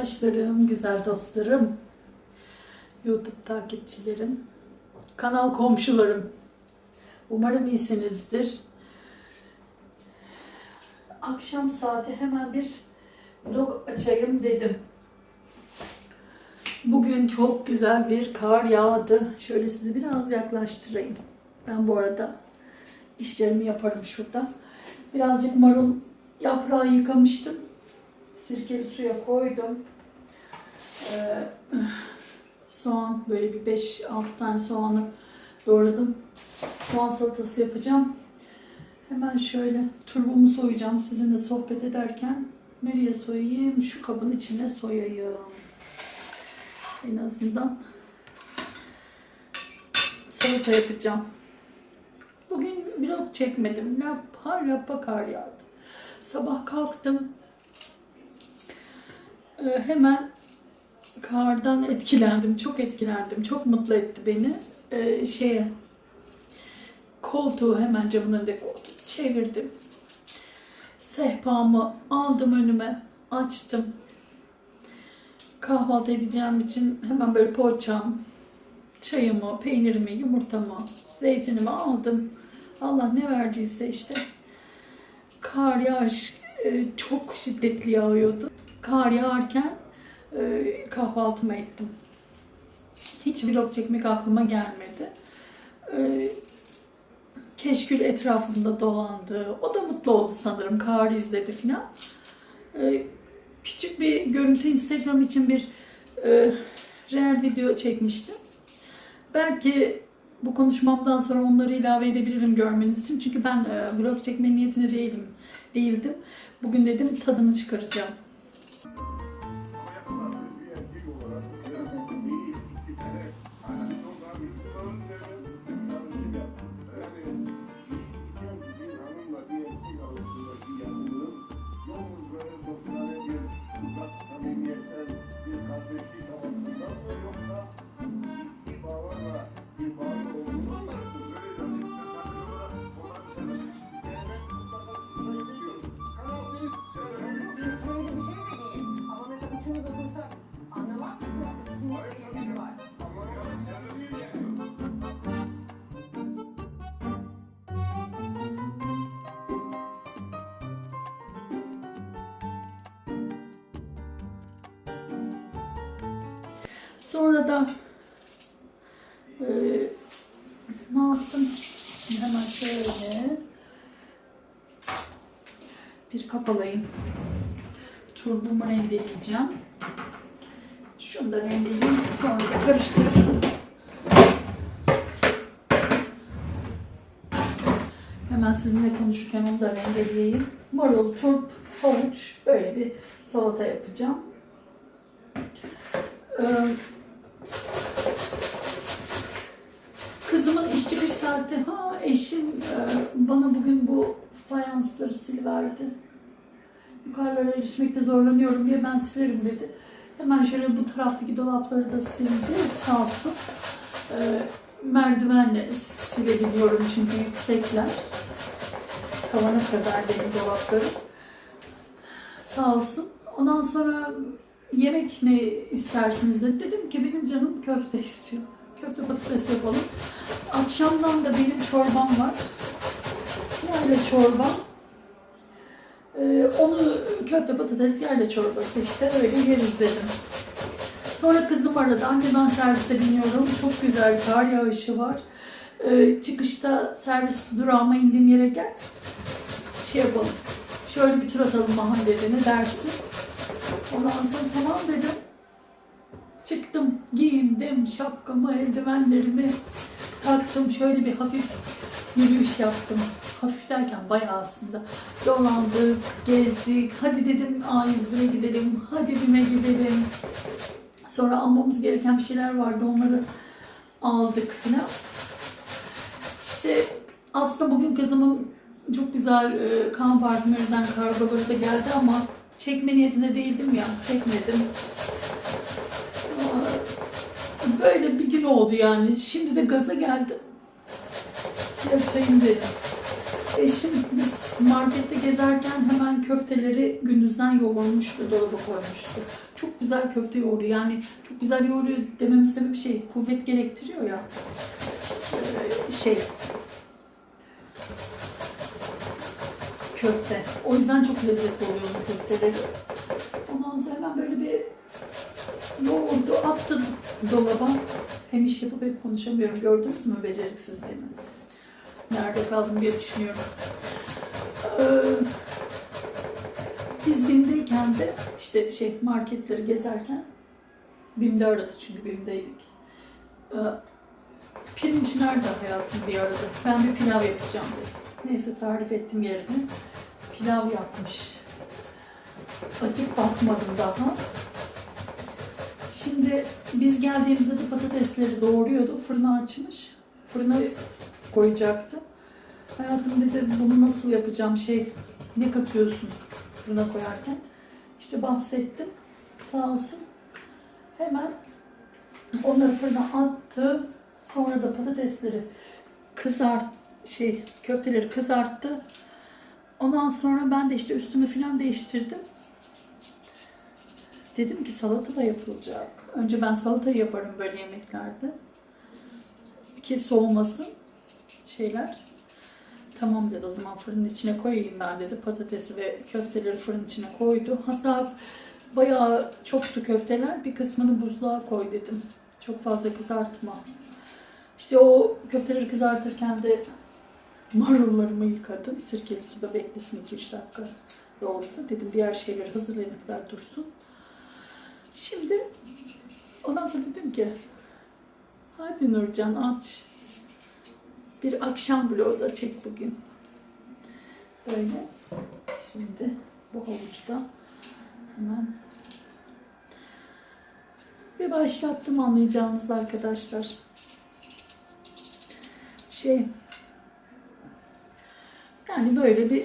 arkadaşlarım, güzel dostlarım, YouTube takipçilerim, kanal komşularım. Umarım iyisinizdir. Akşam saati hemen bir vlog açayım dedim. Bugün çok güzel bir kar yağdı. Şöyle sizi biraz yaklaştırayım. Ben bu arada işlerimi yaparım şurada. Birazcık marul yaprağı yıkamıştım. Sirkeli suya koydum. Ee, soğan böyle bir 5-6 tane soğanı doğradım. Soğan salatası yapacağım. Hemen şöyle turbumu soyacağım sizinle sohbet ederken. Nereye soyayım? Şu kabın içine soyayım. En azından salata yapacağım. Bugün vlog çekmedim. Lapa lapa kar yağdı. Sabah kalktım. Ee, hemen kardan etkilendim. Çok etkilendim. Çok mutlu etti beni. Ee, şeye koltuğu hemen camın önünde koltuğu çevirdim. Sehpamı aldım önüme. Açtım. Kahvaltı edeceğim için hemen böyle poğaçam, çayımı, peynirimi, yumurtamı, zeytinimi aldım. Allah ne verdiyse işte. Kar yağış e, çok şiddetli yağıyordu. Kar yağarken e, kahvaltımı ettim. Hiç vlog çekmek aklıma gelmedi. E, Keşkül etrafımda dolandı. O da mutlu oldu sanırım. Kar izledi filan. E, küçük bir görüntü Instagram için bir e, real video çekmiştim. Belki bu konuşmamdan sonra onları ilave edebilirim görmeniz için. Çünkü ben e, vlog çekme niyetinde değilim, değildim. Bugün dedim tadını çıkaracağım. Sonra da e, ne yaptım? Hemen şöyle bir kapalayayım. Turbumu rendeleyeceğim. Şunu da rendeleyeyim. Sonra da karıştırıp Hemen sizinle konuşurken onu da rendeleyeyim. Marul, turp, havuç böyle bir salata yapacağım. Ee, Kızımın saati, ha eşim e, bana bugün bu fayansları siliverdi. Yukarılara erişmekte zorlanıyorum diye ben silerim dedi. Hemen şöyle bu taraftaki dolapları da sildi sağ olsun. E, merdivenle silebiliyorum çünkü yüksekler. Tavana kadar benim dolaplarım. Sağ olsun. Ondan sonra yemek ne istersiniz dedi. Dedim ki benim canım köfte istiyor. Köfte patates yapalım. Akşamdan da benim çorbam var. Yayla çorba. Ee, onu köfte patates yayla çorbası işte öyle yeriz dedim. Sonra kızım aradı. Anne ben servise biniyorum. Çok güzel kar yağışı var. Ee, çıkışta servis durağıma indiğim yere gel. Şey yapalım. Şöyle bir tur atalım mahallede ne dersin? Ondan sonra tamam dedim. Çıktım, giyindim, şapkamı, eldivenlerimi taktım. Şöyle bir hafif yürüyüş yaptım. Hafif derken bayağı aslında. Dolandık, gezdik. Hadi dedim A101'e gidelim. Hadi BİM'e gidelim. Sonra almamız gereken bir şeyler vardı. Onları aldık falan. İşte aslında bugün kızımın çok güzel e, kan parfümerinden kargoları da geldi ama çekme niyetine değildim ya. Çekmedim. Böyle bir gün oldu yani. Şimdi de gaza geldim. Yaşayayım dedim. Eşim biz markette gezerken hemen köfteleri gündüzden yoğurmuştu, dolaba koymuştu. çok güzel köfte yoğuruyor. Yani çok güzel yoğuruyor dememin sebebi şey kuvvet gerektiriyor ya. Ee, şey köfte. O yüzden çok lezzetli oluyor bu köfteleri. Ondan sonra ben böyle bir yoğurdu attım dolaba. Hem iş yapıp hep konuşamıyorum. Gördünüz mü beceriksizliğimi? Nerede kaldım diye düşünüyorum. Ee, biz BİM'deyken de işte şey marketleri gezerken BİM'de aradı çünkü BİM'deydik. Ee, pirinç nerede hayatım diye aradı. Ben bir pilav yapacağım dedi. Neyse tarif ettim yerini. Pilav yapmış. Açıp bakmadım daha. Şimdi biz geldiğimizde de patatesleri doğruyordu. Fırına açmış. Fırına koyacaktı. Hayatım dedi bunu nasıl yapacağım şey ne katıyorsun fırına koyarken. İşte bahsettim. Sağ olsun. Hemen onları fırına attı. Sonra da patatesleri kızart şey köfteleri kızarttı. Ondan sonra ben de işte üstümü falan değiştirdim. Dedim ki salata da yapılacak. Önce ben salatayı yaparım böyle yemeklerde. Ki soğumasın şeyler. Tamam dedi o zaman fırının içine koyayım ben dedi. Patatesi ve köfteleri fırının içine koydu. Hatta bayağı çoktu köfteler. Bir kısmını buzluğa koy dedim. Çok fazla kızartma. İşte o köfteleri kızartırken de marullarımı yıkadım. Sirkeli suda beklesin 2-3 dakika da olsa. Dedim diğer şeyleri hazırlayana kadar dursun. Şimdi ondan sonra dedim ki hadi Nurcan aç. Bir akşam vlogu da çek bugün. Böyle. Şimdi bu havuçta hemen bir başlattım anlayacağınız arkadaşlar. Şey yani böyle bir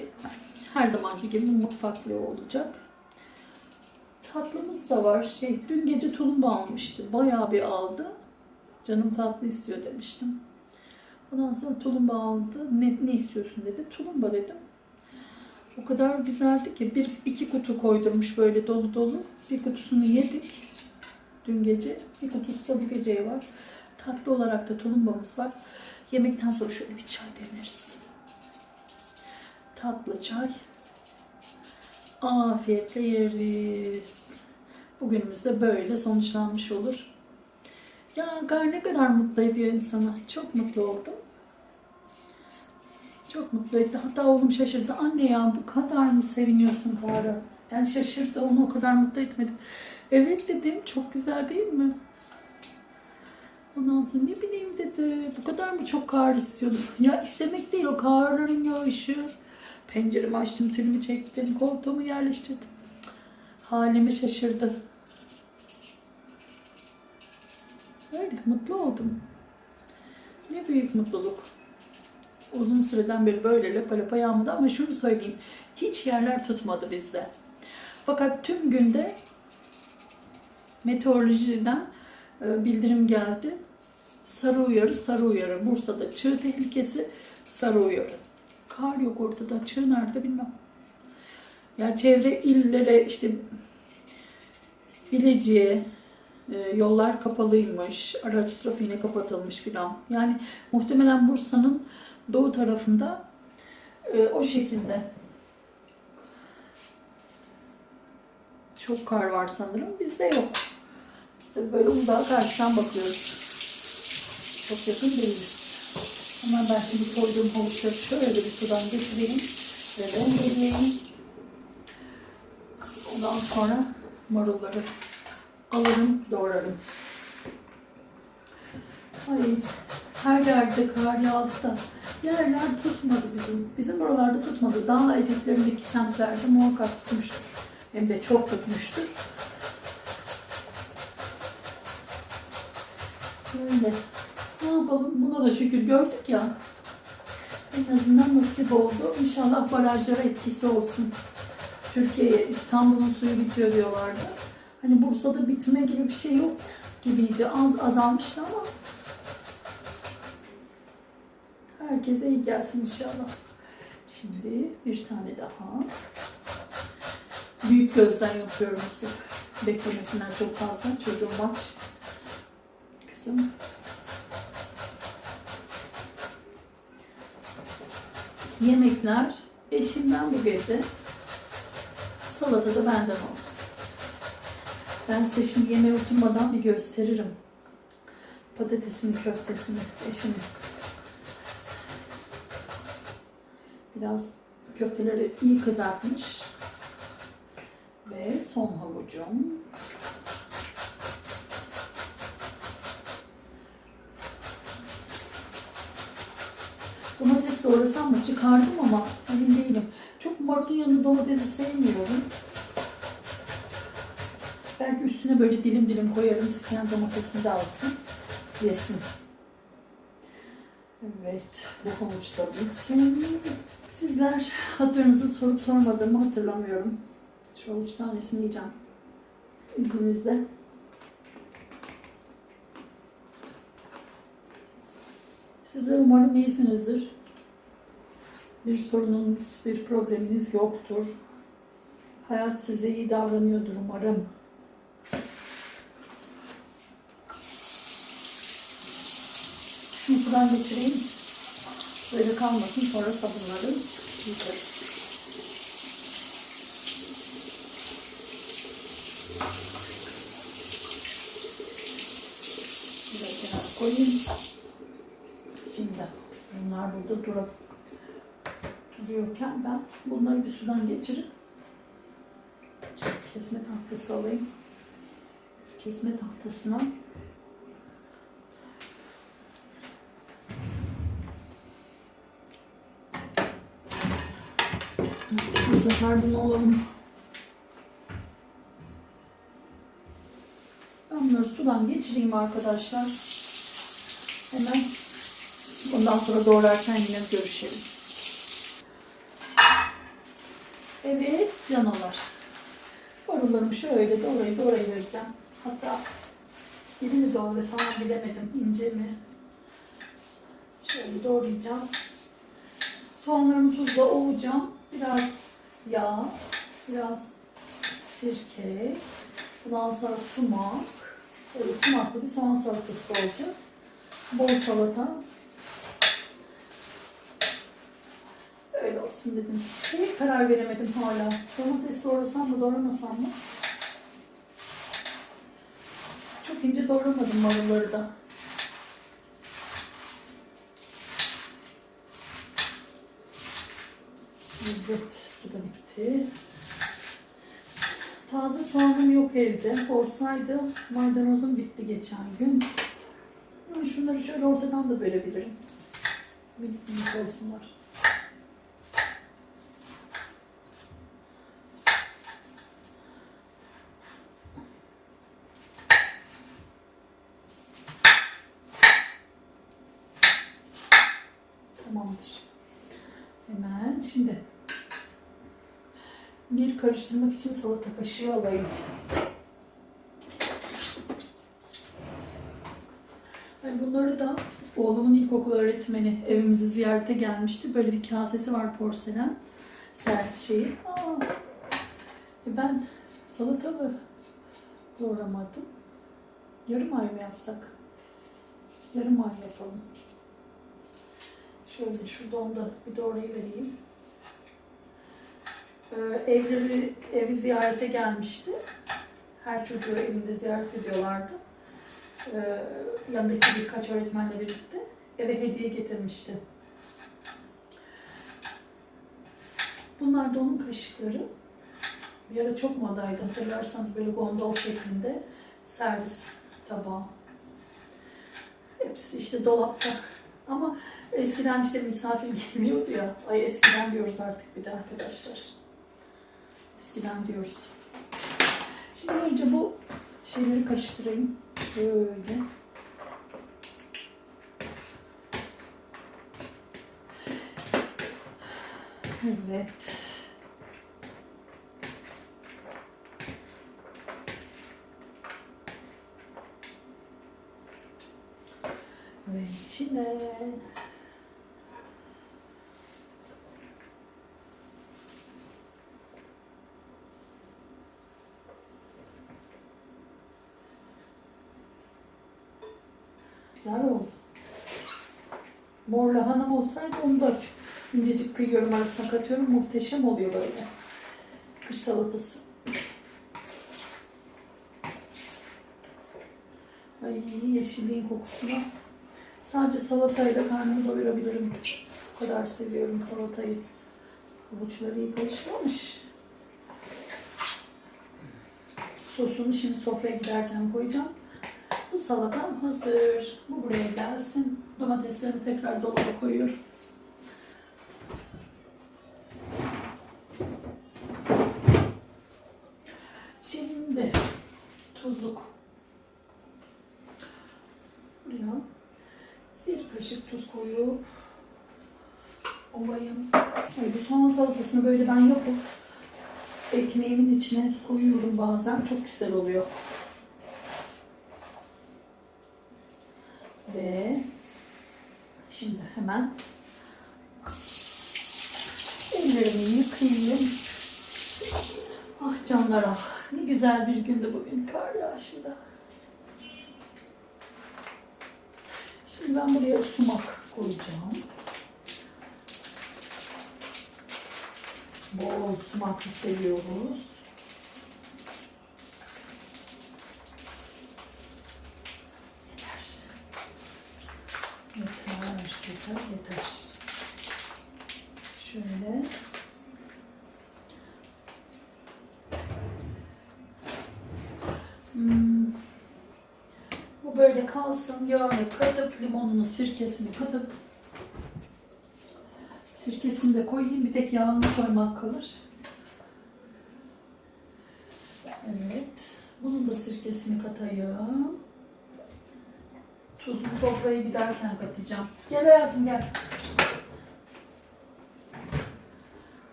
her zamanki gibi mutfak vlogu olacak. Tatlımız da var. Şey, dün gece tulumba almıştı. Bayağı bir aldı. Canım tatlı istiyor demiştim. Ondan sonra tulumba aldı. Ne, ne istiyorsun dedi. Tulumba dedim. O kadar güzeldi ki bir iki kutu koydurmuş böyle dolu dolu. Bir kutusunu yedik dün gece. Bir kutusu da bu geceye var. Tatlı olarak da tulumbamız var. Yemekten sonra şöyle bir çay demleriz. Tatlı çay. Afiyetle yeriz. Bugünümüz de böyle sonuçlanmış olur. Ya Gar ne kadar mutlu ediyor insanı. Çok mutlu oldum. Çok mutlu etti. Hatta oğlum şaşırdı. Anne ya bu kadar mı seviniyorsun Gar'a? Yani şaşırdı. Onu o kadar mutlu etmedim. Evet dedim. Çok güzel değil mi? Ondan sonra ne bileyim dedi. Bu kadar mı çok kar istiyordun? ya istemek değil o karların yağışı. Penceremi açtım, tülümü çektim, koltuğumu yerleştirdim. Halime şaşırdı. Öyle mutlu oldum. Ne büyük mutluluk. Uzun süreden beri böyle lapa lapa yağmadı ama şunu söyleyeyim. Hiç yerler tutmadı bizde. Fakat tüm günde meteorolojiden e, bildirim geldi. Sarı uyarı, sarı uyarı. Bursa'da çığ tehlikesi, sarı uyarı. Kar yok ortada. Çığ nerede bilmem. Ya çevre illere işte Bilecik'e e, yollar kapalıymış, araç trafiğine kapatılmış filan. Yani muhtemelen Bursa'nın doğu tarafında e, o şekilde. Çok kar var sanırım. Bizde yok. Biz de böyle Uludağ'a karşıdan bakıyoruz. Çok yakın değiliz. Hemen ben şimdi koyduğum havuçları şöyle bir sudan geçireyim ve rendeleyeyim. Ondan sonra marulları alırım, doğrarım. Ay, her yerde kar yağdı da yerler tutmadı bizim. Bizim buralarda tutmadı. Dağ eteklerindeki semtlerde muhakkak tutmuştur. Hem de çok tutmuştur. Böyle. Ne yapalım? Buna da şükür gördük ya. En azından nasip oldu. İnşallah barajlara etkisi olsun. Türkiye'ye İstanbul'un suyu bitiyor diyorlardı. Hani Bursa'da bitme gibi bir şey yok gibiydi. Az azalmıştı ama herkese iyi gelsin inşallah. Şimdi bir tane daha. Büyük gözden yapıyorum bu sefer. Beklemesinler çok fazla. Çocuğum aç. Kızım. Yemekler eşimden bu gece. Salata da benden olsun. Ben size şimdi yemeğe oturmadan bir gösteririm. Patatesini, köftesini, eşimin. Biraz köfteleri iyi kızartmış. Ve son havucum. Domates doğrasam mı çıkardım ama emin değilim. Çok marulun yanında domatesi sevmiyorum. Belki üstüne böyle dilim dilim koyarım. İsteyen domatesini de alsın. Yesin. Evet. Bu havuç da bitsin. Sizler hatırınızı sorup sormadığımı hatırlamıyorum. Şu avuç tanesini yiyeceğim. İzninizle. Sizler umarım iyisinizdir. Bir sorununuz, bir probleminiz yoktur. Hayat size iyi davranıyordur umarım. Sudan geçireyim. Böyle kalmasın sonra sabunlarız. Yıkarız. Biraz kenara koyayım. Şimdi bunlar burada durup duruyorken ben bunları bir sudan geçirip kesme tahtası alayım. Kesme tahtasına sefer bunu alalım. Ben bunları sudan geçireyim arkadaşlar. Hemen bundan sonra doğrarken yine görüşelim. Evet canavar. Marullarımı şöyle doğrayı doğrayı vereceğim. Hatta birini doğrasam bilemedim ince mi. Şöyle doğrayacağım. Soğanlarımı tuzla ovacağım. Biraz yağ, biraz sirke, bundan sonra sumak. Böyle sumaklı bir soğan salatası olacak. Bol salata. Öyle olsun dedim. Şey karar veremedim hala. Domates doğrasam mı doğramasam mı? Çok ince doğramadım marulları da. Evet, bu da bitti. Taze soğanım yok evde. Olsaydı maydanozum bitti geçen gün. Ama şunları şöyle ortadan da bölebilirim. Minik minik olsunlar. Tamamdır. Hemen şimdi bir karıştırmak için salata kaşığı alayım. Bunları da oğlumun ilkokul öğretmeni evimizi ziyarete gelmişti. Böyle bir kasesi var porselen servis şeyi. Aa, e ben salatalı doğramadım. Yarım ay mı yapsak? Yarım ay yapalım. Şöyle şurada onu da bir doğrayıvereyim. Ee, evleri, evi ziyarete gelmişti. Her çocuğu evinde ziyaret ediyorlardı. Ee, yanındaki birkaç öğretmenle birlikte eve hediye getirmişti. Bunlar da onun kaşıkları. Bir ara çok modaydı hatırlarsanız böyle gondol şeklinde servis tabağı. Hepsi işte dolapta. Ama eskiden işte misafir geliyordu ya. Ay eskiden diyoruz artık bir de arkadaşlar. Eskiden diyoruz. Şimdi önce bu şeyleri karıştırayım. Böyle. Evet. Ve içine Güzel oldu. Mor lahanam olsaydı onu da incecik kıyıyorum arasına katıyorum. Muhteşem oluyor böyle. Kış salatası. Ay yeşilliğin kokusuna. Sadece salatayla karnımı doyurabilirim. O kadar seviyorum salatayı. Havuçları iyi karışmamış. Sosunu şimdi sofraya giderken koyacağım. Bu salatam hazır. Bu buraya gelsin. Domateslerimi tekrar dolaba koyuyorum. Şimdi tuzluk. Buraya bir kaşık tuz koyup olayım. Ay, bu soğan salatasını böyle ben yapıp ekmeğimin içine koyuyorum bazen. Çok güzel oluyor. Ve şimdi hemen ellerimi yıkayayım. Ah canlar ah. Ne güzel bir gündü bugün kar yağışında. Şimdi ben buraya sumak koyacağım. Bol sumaklı seviyoruz. Yeter. Yeter, yeter. Şöyle. Hmm. Bu böyle kalsın. Yağını katıp, limonunu, sirkesini katıp sirkesini de koyayım. Bir tek yağını koymak kalır. Evet. Bunun da sirkesini katayım. Tuzlu sofraya giderken katacağım. Gel hayatım gel.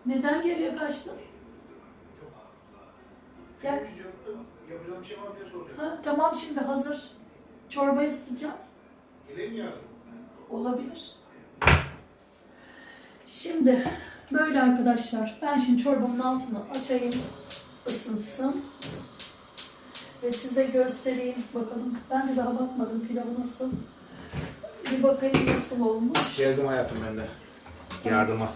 Neden geriye kaçtın? Gel. Yapacağım bir şey var diye soracağım. Ha, tamam şimdi hazır. Çorba isteyeceğim. Geleyim yarın. Olabilir. Şimdi böyle arkadaşlar. Ben şimdi çorbamın altını açayım. ısınsın. Ve size göstereyim. Bakalım. Ben de daha bakmadım pilavı nasıl. Bir bakayım nasıl olmuş. Geldim hayatım ben de. Yardıma.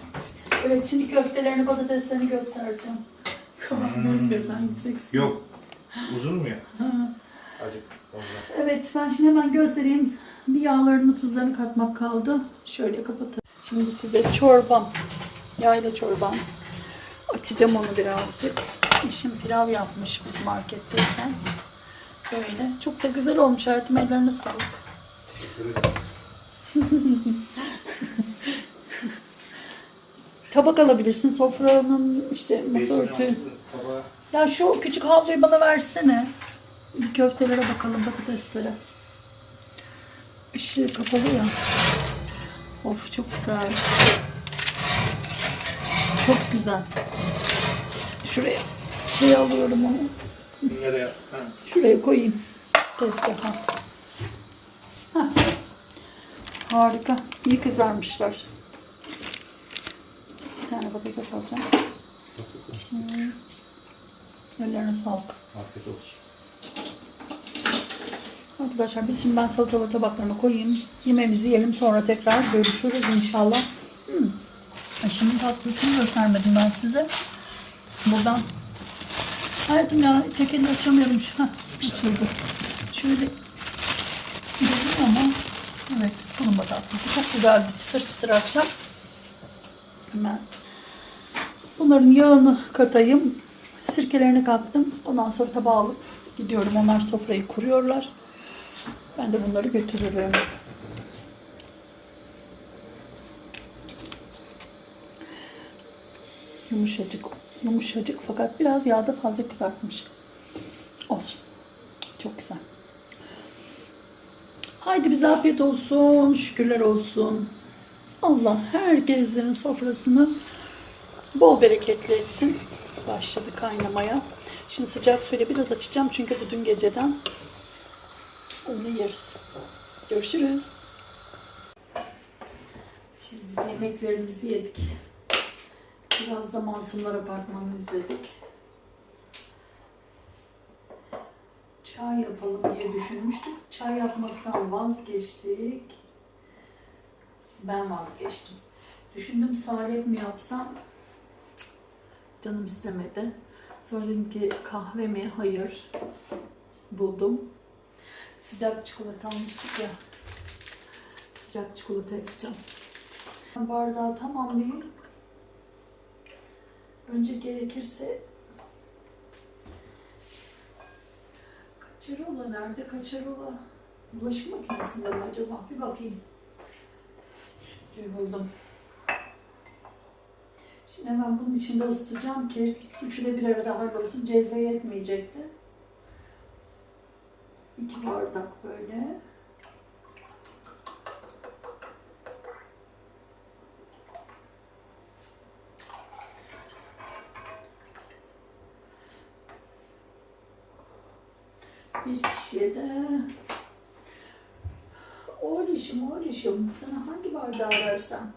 Evet şimdi köftelerini patateslerini göstereceğim. Kafam görünüyor sen yükseksin. Yok. Uzun mu ya? Ha. Acık ondan. Evet ben şimdi hemen göstereyim. Bir yağlarını tuzlarını katmak kaldı. Şöyle kapatalım. Şimdi size çorbam. Yayla çorbam. Açacağım onu birazcık. Eşim pilav yapmış biz marketteyken. Böyle. Çok da güzel olmuş hayatım. Ellerine sağlık. Tabak alabilirsin. Sofranın işte masa örtü. Ya şu küçük havluyu bana versene. Bir köftelere bakalım patateslere. Işığı kapalı ya. Of çok güzel. Çok güzel. Şuraya şey alıyorum onu. Nereye? Ha. Şuraya koyayım. Tezgaha. Heh. Harika. İyi kızarmışlar. Bir tane patates alacağım. Hmm. Ellerine sağlık. Afiyet olsun. Arkadaşlar biz şimdi ben salatalık tabaklarına koyayım. Yemeğimizi yiyelim sonra tekrar görüşürüz inşallah. Hmm. Şimdi tatlısını göstermedim ben size. Buradan. Hayatım ya tek elle açamıyorum şu an. Açıldı. Şöyle dedim ama evet tulumba tatlısı çok güzeldi çıtır çıtır akşam. Hemen bunların yağını katayım. Sirkelerini kattım. Ondan sonra tabağa alıp gidiyorum. Onlar sofrayı kuruyorlar. Ben de bunları götürürüm. Yumuşacık, yumuşacık fakat biraz yağda fazla kızartmış. Olsun. Çok güzel. Haydi bize afiyet olsun, şükürler olsun. Allah herkesin sofrasını bol bereketli etsin. Başladı kaynamaya. Şimdi sıcak suyla biraz açacağım çünkü bu dün geceden onu yeriz. Görüşürüz. Şimdi biz yemeklerimizi yedik. Biraz da Masumlar Apartmanı'nı izledik. çay yapalım diye düşünmüştük. Çay yapmaktan vazgeçtik. Ben vazgeçtim. Düşündüm salep mi yapsam? Canım istemedi. Sonra dedim ki kahve mi? Hayır. Buldum. Sıcak çikolata almıştık ya. Sıcak çikolata yapacağım. Bardağı tamamlayayım. Önce gerekirse Kaçarola nerede? Kaçarola. Bulaşık makinesinde mi acaba? Bir bakayım. Sütlüğü buldum. Şimdi hemen bunun içinde ısıtacağım ki üçü de bir arada hallolsun. Cezve yetmeyecekti. İki bardak böyle. Bir kişiye de Oğluşum, oğluşum. Sana hangi bardağı versem?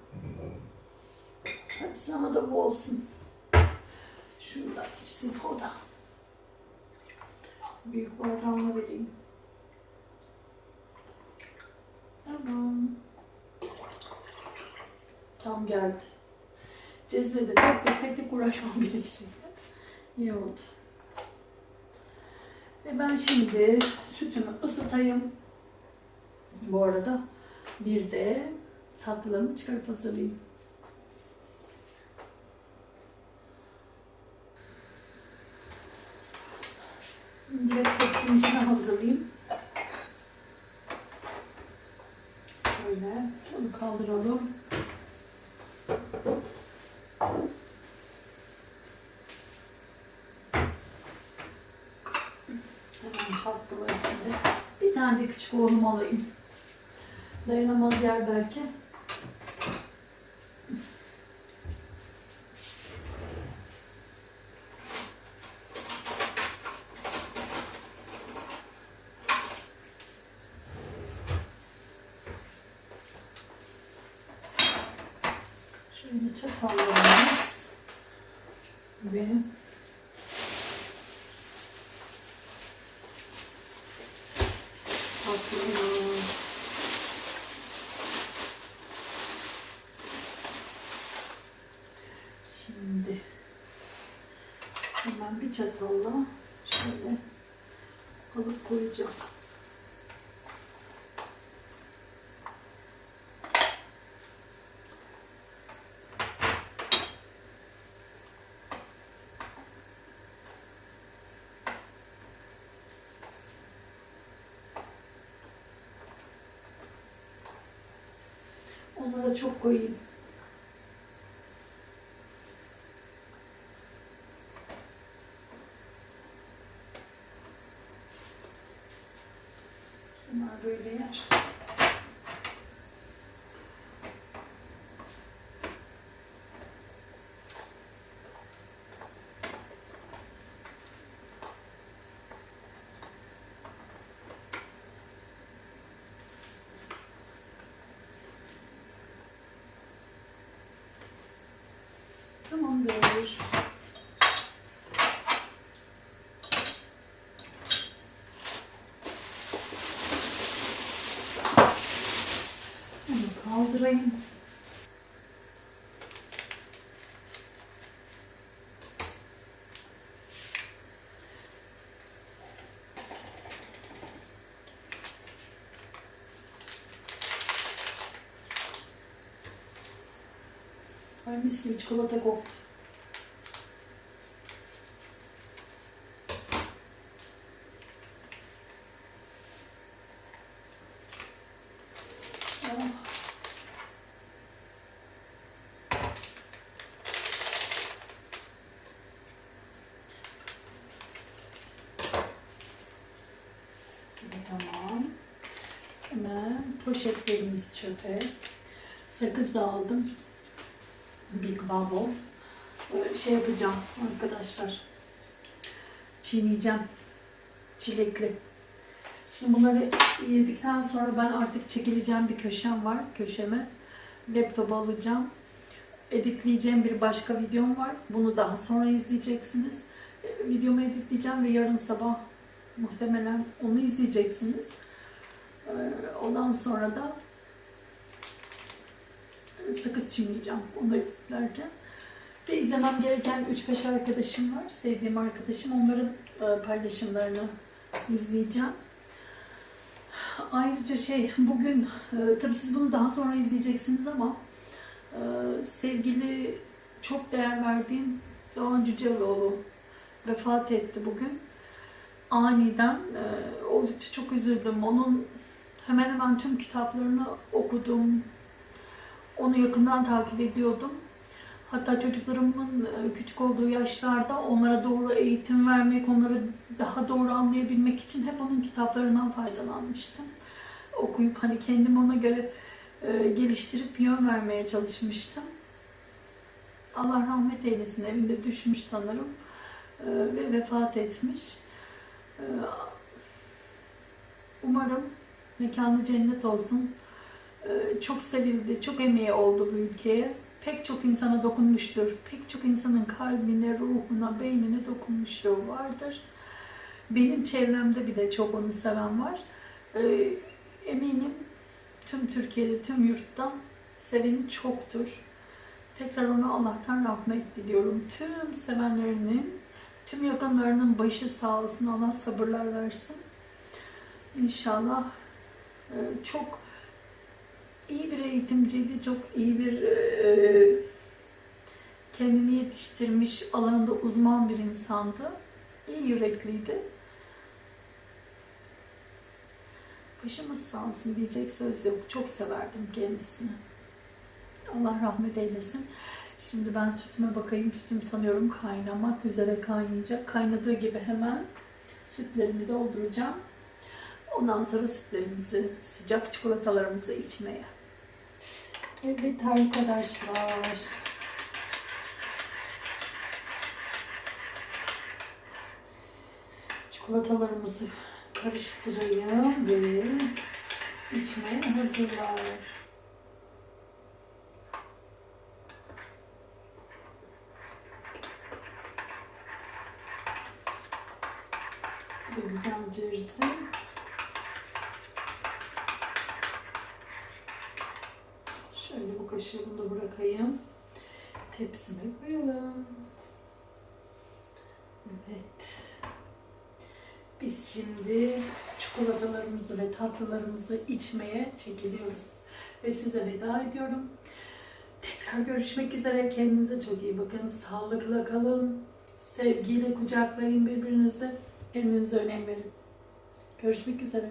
Hadi sana da bu olsun. Şuradan içsin o da. Büyük bardağına vereyim. Tamam. Tam geldi. Cezvede tek tek tek tek uğraşmam gerekecekti. İyi oldu. Ve ben şimdi sütümü ısıtayım. Bu arada bir de tatlılarımı çıkarıp hazırlayayım. Direkt tepsinin içine hazırlayayım. Şöyle bunu kaldıralım. Tatlı içinde. Bir tane de küçük oğlum alayım. Dayanamaz yer belki. Şöyle çatallarımız ve tatlımız. Şimdi hemen bir çatalla şöyle alıp koyacağım. Onlara çok koyayım. Bunlar böyle yer. Tamamdır. Bunu kaldırayım. Mis gibi çikolata koktu. Poşetlerimizi çöpe. Sakız da aldım. Big Bubble. Şey yapacağım arkadaşlar. Çiğneyeceğim. Çilekli. Şimdi bunları yedikten sonra ben artık çekileceğim bir köşem var. Köşeme laptopu alacağım. Editleyeceğim bir başka videom var. Bunu daha sonra izleyeceksiniz. Videomu editleyeceğim ve yarın sabah Muhtemelen onu izleyeceksiniz. Ee, ondan sonra da sakız çiğneyeceğim onu editlerken. Ve izlemem gereken 3-5 arkadaşım var. Sevdiğim arkadaşım. Onların e, paylaşımlarını izleyeceğim. Ayrıca şey bugün e, tabii siz bunu daha sonra izleyeceksiniz ama e, sevgili çok değer verdiğim Doğan Cüceloğlu vefat etti bugün. Aniden oldukça çok üzüldüm. Onun hemen hemen tüm kitaplarını okudum. Onu yakından takip ediyordum. Hatta çocuklarımın e, küçük olduğu yaşlarda onlara doğru eğitim vermek, onları daha doğru anlayabilmek için hep onun kitaplarından faydalanmıştım. Okuyup hani kendimi ona göre e, geliştirip yön vermeye çalışmıştım. Allah rahmet eylesin evinde düşmüş sanırım e, ve vefat etmiş. Umarım mekanı cennet olsun. E, çok sevildi, çok emeği oldu bu ülkeye. Pek çok insana dokunmuştur. Pek çok insanın kalbine, ruhuna, beynine dokunmuşluğu vardır. Benim çevremde bile çok onu seven var. E, eminim tüm Türkiye'de, tüm yurtta seveni çoktur. Tekrar ona Allah'tan rahmet diliyorum. Tüm sevenlerinin, tüm yakınlarının başı sağ olsun. Allah sabırlar versin. İnşallah e, çok iyi bir eğitimciydi. Çok iyi bir e, kendini yetiştirmiş, alanında uzman bir insandı. İyi yürekliydi. Başımız sağ olsun diyecek söz yok. Çok severdim kendisini. Allah rahmet eylesin. Şimdi ben sütüme bakayım. Sütüm sanıyorum kaynamak üzere kaynayacak. Kaynadığı gibi hemen sütlerimi dolduracağım. Ondan sonra sütlerimizi, sıcak çikolatalarımızı içmeye. Evet arkadaşlar. Çikolatalarımızı karıştırayım ve içmeye hazırlar. Bunu da bırakayım. Tepsime koyalım. Evet. Biz şimdi çikolatalarımızı ve tatlılarımızı içmeye çekiliyoruz. Ve size veda ediyorum. Tekrar görüşmek üzere. Kendinize çok iyi bakın. Sağlıkla kalın. Sevgiyle kucaklayın birbirinizi. Kendinize önem verin. Görüşmek üzere.